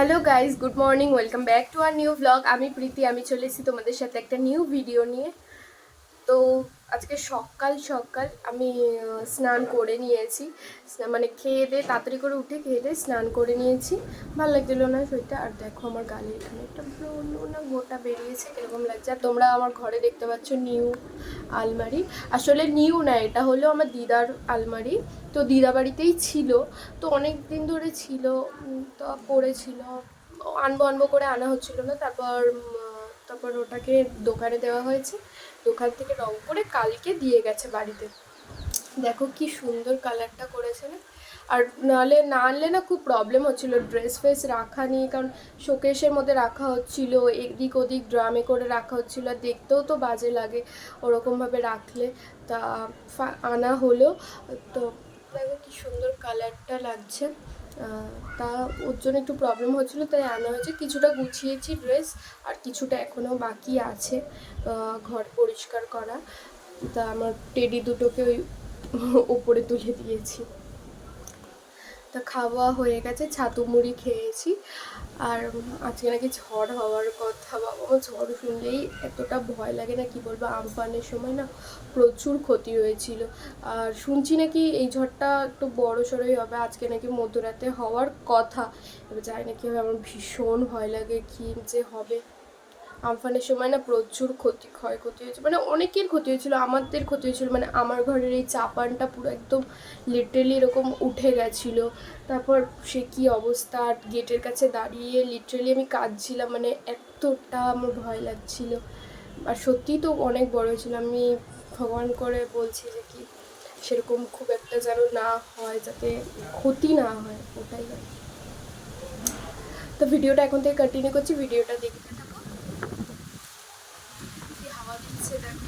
Hello guys good morning, welcome back to our new blog. আমি প্রীতি, আমি চলে এসেছি তোমাদের সাথে একটা নিউ ভিডিও নিয়ে। তো আজকে সকাল সকাল আমি স্নান করে নিয়েছি। মানে খেয়ে দিয়ে তাড়াতাড়ি করে উঠে খেয়ে দিয়ে স্নান করে নিয়েছি। ভালো লাগছিল না শরীরটা। আর দেখো আমার গালে এখানে একটা ব্রণ গোটা বেরিয়েছে, কীরকম লাগছে। আর তোমরা আমার ঘরে দেখতে পাচ্ছ নিউ আলমারি। আসলে নিউ না, এটা হলো আমার দিদার আলমারি। তো দিদা বাড়িতেই ছিল। তো অনেক দিন ধরে ছিল তো পড়েছিল। আনব আনব করে আনা হচ্ছিল না। তারপর তারপর ওটাকে দোকানে দেওয়া হয়েছে। দোকান থেকে রং করে কালকে দিয়ে গেছে বাড়িতে। দেখো কি সুন্দর কালারটা করেছে না। আর নাহলে না আনলে না খুব প্রবলেম হচ্ছিল। ড্রেস ফ্রেস রাখা নিয়ে কারণ শোকেশের মধ্যে রাখা হচ্ছিল, এদিক ওদিক ড্রামে করে রাখা হচ্ছিল। আর দেখতেও তো বাজে লাগে ওরকমভাবে রাখলে। তা আনা হলো। তো দেখো কি সুন্দর কালারটা লাগছে। তা ওর জন্য একটু প্রবলেম হচ্ছিল তাই আনা হয়েছে কিছুটা গুছিয়েছি ড্রেস আর কিছুটা এখনও বাকি আছে ঘর পরিষ্কার করা। তা আমার টেডি দুটোকে ওই উপরে তুলে দিয়েছি। তা খাওয়া হয়ে গেছে, ছাতু মুড়ি খেয়েছি। আর আজকে নাকি ঝড় হওয়ার কথা বাবা ঝড় শুনলেই এতটা ভয় লাগে না, কি বলব আমফানের সময় না প্রচুর ক্ষতি হয়েছিল। আর শুনছি নাকি এই ঝড়টা একটু বড় সড়োই হবে, আজকে নাকি মধ্যরাতে হওয়ার কথা। এবার যাই নাকি আমার ভীষণ ভয় লাগে, কি যে হবে। আমফানের সময় না প্রচুর ক্ষতি, ক্ষয়ক্ষতি হয়েছে। মানে অনেকের ক্ষতি হয়েছিল, আমাদের ক্ষতি হয়েছিল। মানে আমার ঘরের এই চাপানটা পুরো একদম লিটারেলি এরকম উঠে গেছিল। তারপর সে কি অবস্থা? গেটের কাছে দাঁড়িয়ে লিটারেলি আমি কাঁদছিলাম। মানে এতটা আমার ভয় লাগছিল। আর সত্যিই তো অনেক বড় হয়েছিল আমি ভগবান করে বলছি যে কি সেরকম খুব একটা যেন না হয়, যাতে ক্ষতি না হয়, ওটাই আর তো ভিডিওটা এখন থেকে কন্টিনিউ করছি। ভিডিওটা দেখতে থাকো কি দেখো।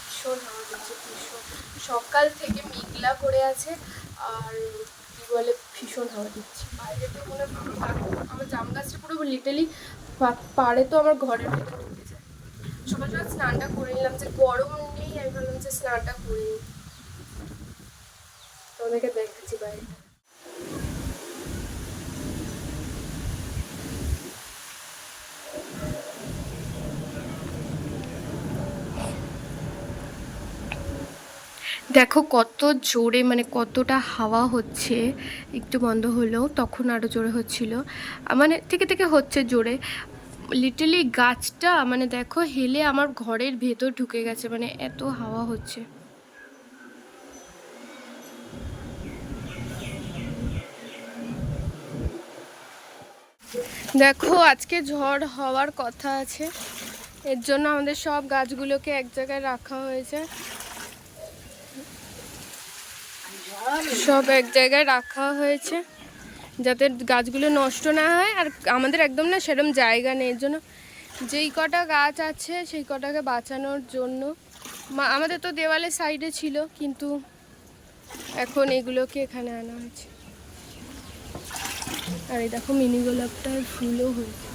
ভীষণ হাওয়া ভীষণ সকাল থেকে মেঘলা করে আছে, আর কি বলে, ভীষণ হাওয়া দিচ্ছে। বাইরে তো মনে আমার জাম গাছটা পুরো লিটালি পাড়ে তো আমার ঘরের ভিতরে ঢুকে যায়। সকাল সকাল স্নানটা করে নিলাম, যে গরম নেই, আমি ভাবলাম যে স্নানটা করে নিই। তোমাদেরকে দেখাচ্ছি বাইরে। দেখো, কত জোরে মানে কতটা হাওয়া হচ্ছে, একটু বন্ধ হলো তখন আরও জোরে হচ্ছিল। মানে থেকে থেকে হচ্ছে জোরে। লিটালি গাছটা মানে দেখো, হেলে আমার ঘরের ভেতর ঢুকে গেছে মানে এত হাওয়া হচ্ছে। দেখো, আজকে ঝড় হওয়ার কথা আছে। এর জন্য আমাদের সব গাছগুলোকে এক জায়গায় রাখা হয়েছে। সব এক জায়গায় রাখা হয়েছে, যাতে গাছগুলো নষ্ট না হয়, আর আমাদের একদম না সেরকম জায়গা নেই। এর জন্য যেই কটা গাছ আছে, সেই কটাকে বাঁচানোর জন্য আমাদের তো দেওয়ালের সাইডে ছিল, কিন্তু এখন এগুলোকে এখানে আনা হয়েছে। আর এই দেখো, মিনি গোলাপটার ফুলও হয়েছে।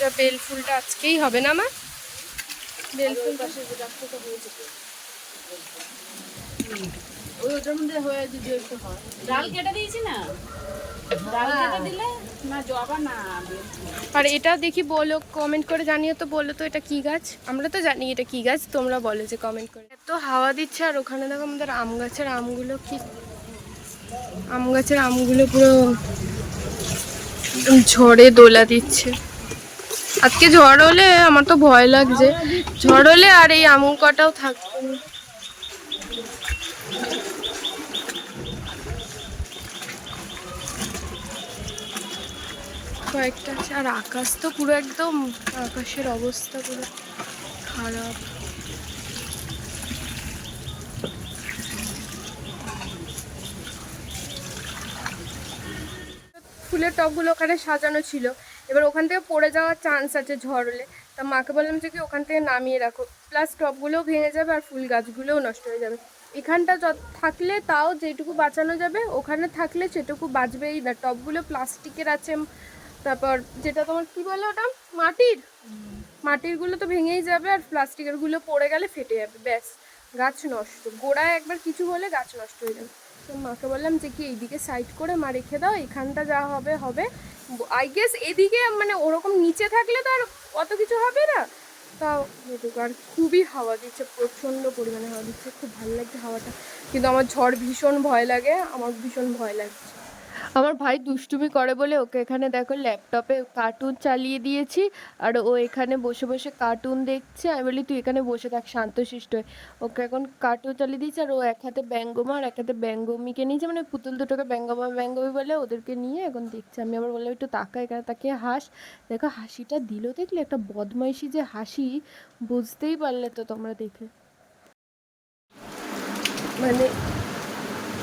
এটা বেল ফুলটা আজকেই হবে না মা? বেল ওটার মধ্যে হয়ে যদি একটু হয়। ডাল কেটে দিয়েছি না? ডাল কেটে দিলে? না জবা না আর এটা দেখি বলো কমেন্ট করে জানিও তো বলো তো এটা কি গাছ? আমরা তো জানি এটা কি গাছ তোমরা বলো যে কমেন্ট করে। এত হাওয়া দিচ্ছে আর ওখানে দেখো আমাদের আম গাছের আমগুলো কি আম গাছের আমগুলো পুরো একদম ঝড়ে দোলা দিচ্ছে। আজকে ঝড় হলে আমার তো ভয় লাগছে। ঝড় হলে আর এই আম কটাও থাকবে কয়েকটা আছে, আর আকাশ তো পুরো একদম আকাশের অবস্থা পুরো খারাপ। ফুলের টবগুলো ওখানে সাজানো ছিল। এবার ওখান থেকে পড়ে যাওয়ার চান্স আছে ঝড় হলে তা মাকে বললাম যে কি, ওখান থেকে নামিয়ে রাখো। প্লাস টবগুলোও ভেঙে যাবে আর ফুল গাছগুলোও নষ্ট হয়ে যাবে। এখানটা যত, থাকলে তাও যেটুকু বাঁচানো যাবে, ওখানে থাকলে সেটুকু বাঁচবেই না। টবগুলো প্লাস্টিকের আছে, তারপর যেটা তোমার কি বলে ওটা? মাটির? মাটিরগুলো তো ভেঙেই যাবে আর প্লাস্টিকেরগুলো পড়ে গেলে ফেটে যাবে, ব্যাস। গাছ নষ্ট। গোড়ায় একবার কিছু হলে গাছ নষ্ট হয়ে যাবে। তো মাকে বললাম যে কি, এইদিকে সাইড করে মা রেখে দাও, এখানটা যা হবে হবে। আই গেস এদিকে মানে ওরকম নিচে থাকলে তো আর অত কিছু হবে না। তাও আর খুবই হাওয়া দিচ্ছে, প্রচণ্ড পরিমাণে হাওয়া দিচ্ছে, খুব ভালো লাগছে হাওয়াটা। কিন্তু আমার ঝড় ভীষণ ভয় লাগে, আমার ভীষণ ভয় লাগছে। আমার ভাই দুষ্টুমি করে বলে ওকে এখানে দেখো ল্যাপটপে কার্টুন চালিয়ে দিয়েছি, আর ও এখানে বসে বসে কার্টুন দেখছে। আমি বলি, তুই এখানে বসে থাক শান্তশিষ্ট হয়ে। ওকে এখন কার্টুন চালিয়ে দিয়েছে, আর ও এক হাতে ব্যঙ্গমা, আর এক হাতে ব্যঙ্গমিকে নিয়েছে। মানে পুতুল দুটোকে ব্যঙ্গমা, ব্যঙ্গমি বলে ওদেরকে নিয়ে এখন দেখছে। আমি আবার বললাম, একটু তাকা এখানে তাকিয়ে হাস। দেখো, হাসিটা দিল দেখলে, একটা বদমাইশি যে হাসি, বুঝতেই পারলে তো তোমরা দেখে। মানে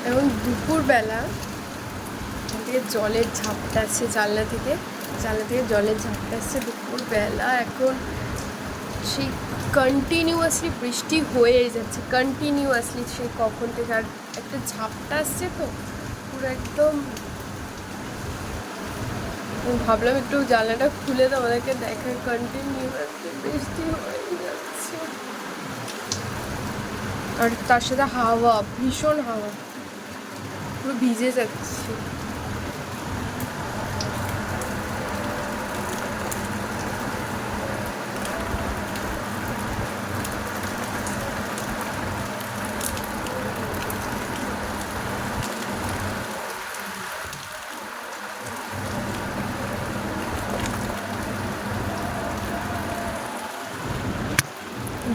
এখন দুপুরবেলা এখান থেকে জলের ঝাপটা আসছে জানলা থেকে। জানলা থেকে জলের ঝাপটা আসছে দুপুরবেলা। এখন সেই কন্টিনিউয়াসলি বৃষ্টি হয়েই যাচ্ছে। কন্টিনিউয়াসলি সেই কখন থেকে আর একটা ঝাপটা আসছে তো, পুরো একদম ভাবলাম একটু জানলাটা খুলে তোমাদেরকে দেখায় কন্টিনিউয়াসলি বৃষ্টি হয়ে যাচ্ছে। আর তার সাথে হাওয়া, ভীষণ হাওয়া। পুরো ভিজে যাচ্ছে।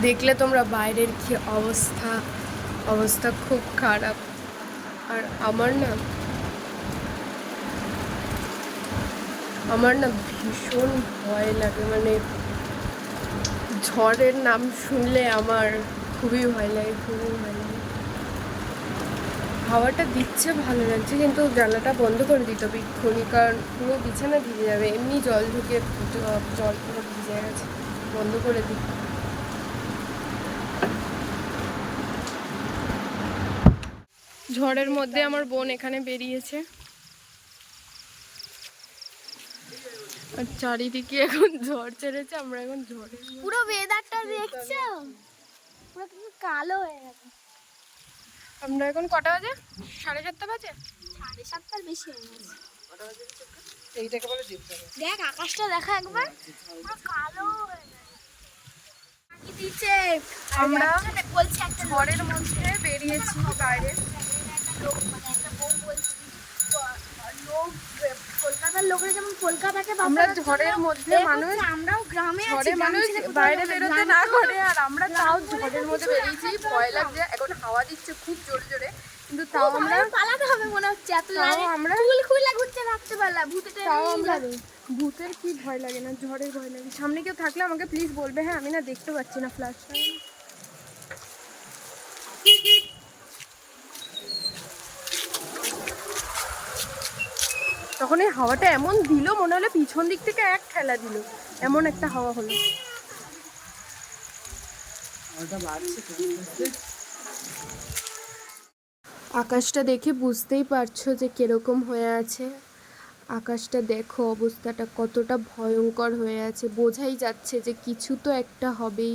দেখলে তোমরা বাইরের কি অবস্থা? অবস্থা খুব খারাপ। আর আমার না আমার না ভীষণ ভয় লাগে মানে ঝড়ের নাম শুনলে আমার খুবই ভয় লাগে, খুবই ভয় লাগে। হাওয়াটা দিচ্ছে ভালো লাগছে, কিন্তু জানলাটা বন্ধ করে দিতে হবে এক্ষুনি, কারণ পুরো বিছানা ভিজে যাবে, এমনি জল ঢুকে জল পুরো ভিজে গেছে, বন্ধ করে দিই ঝড়ের মধ্যে আমার বোন এখানে বেরিয়েছে। আর চারিদিকে এখন ঝড় ছেড়েছে আমরা এখন ঝড়ে পুরো ওয়েদারটা দেখছ? পুরো কিন্তু কালো হয়ে গেছে। আমরা এখন কটা বাজে? সাড়ে সাতটা বাজে? সাড়ে সাতটার বেশি হয়ে গেছে। এইটাকে বলে দেখ আকাশটা দেখা একবার। পুরো কালো হয়ে গেছে। আমরা বলছে একটা ঝড়ের মধ্যে বেরিয়েছি বাইরে। লোক মানে একটা বউ বলছে লোক কলকাতার লোকেরা যেমন কলকাতাকে আমরা ঝড়ের মধ্যে মানুষ আমরাও গ্রামে ঝড়ে মানুষ বাইরে বেরোতে না করে আর আমরা তাও ঝড়ের মধ্যে বেরিয়েছি। ভয় লাগছে এখন হাওয়া দিচ্ছে খুব জোরে জোরে কিন্তু তাও আমরা পালাতে হবে মনে হচ্ছে এত লাগে আমরা- খুলে ঘুরতে রাখতে পারলাম ভূতেটা তাও আমরা ভূতের কি ভয় লাগে না ঝড়ের ভয় লাগে। সামনে কেউ থাকলে আমাকে প্লিজ বলবে হ্যাঁ আমি না দেখতে পাচ্ছি না ফ্ল্যাশটা তখন এই হাওয়াটা এমন দিল মনে হলো পিছন দিক থেকে এক ঠেলা দিল। এমন একটা হাওয়া হলো। আকাশটা দেখে বুঝতেই পারছ যে কীরকম হয়ে আছে। আকাশটা দেখো অবস্থাটা কতটা ভয়ঙ্কর হয়ে আছে। বোঝাই যাচ্ছে যে কিছু তো একটা হবেই।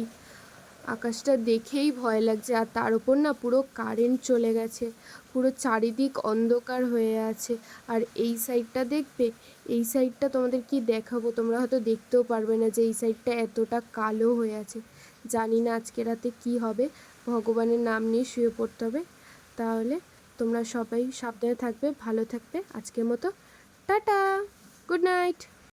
আকাশটা দেখেই ভয় লাগছে আর তার উপর না পুরো কারেন্ট চলে গেছে। পুরো চারিদিক অন্ধকার হয়ে আছে। আর এই সাইডটা দেখবে? এই সাইডটা তোমাদের কি দেখাবো? তোমরা হয়তো দেখতেও পারবে না যে এই সাইডটা এতটা কালো হয়ে আছে। জানি না আজকে রাতে কি হবে। ভগবানের নাম নিয়ে শুয়ে পড়তে হবে। তাহলে তোমরা সবাই সাবধানে থাকবে, ভালো থাকবে। আজকের মতো টাটা! Good night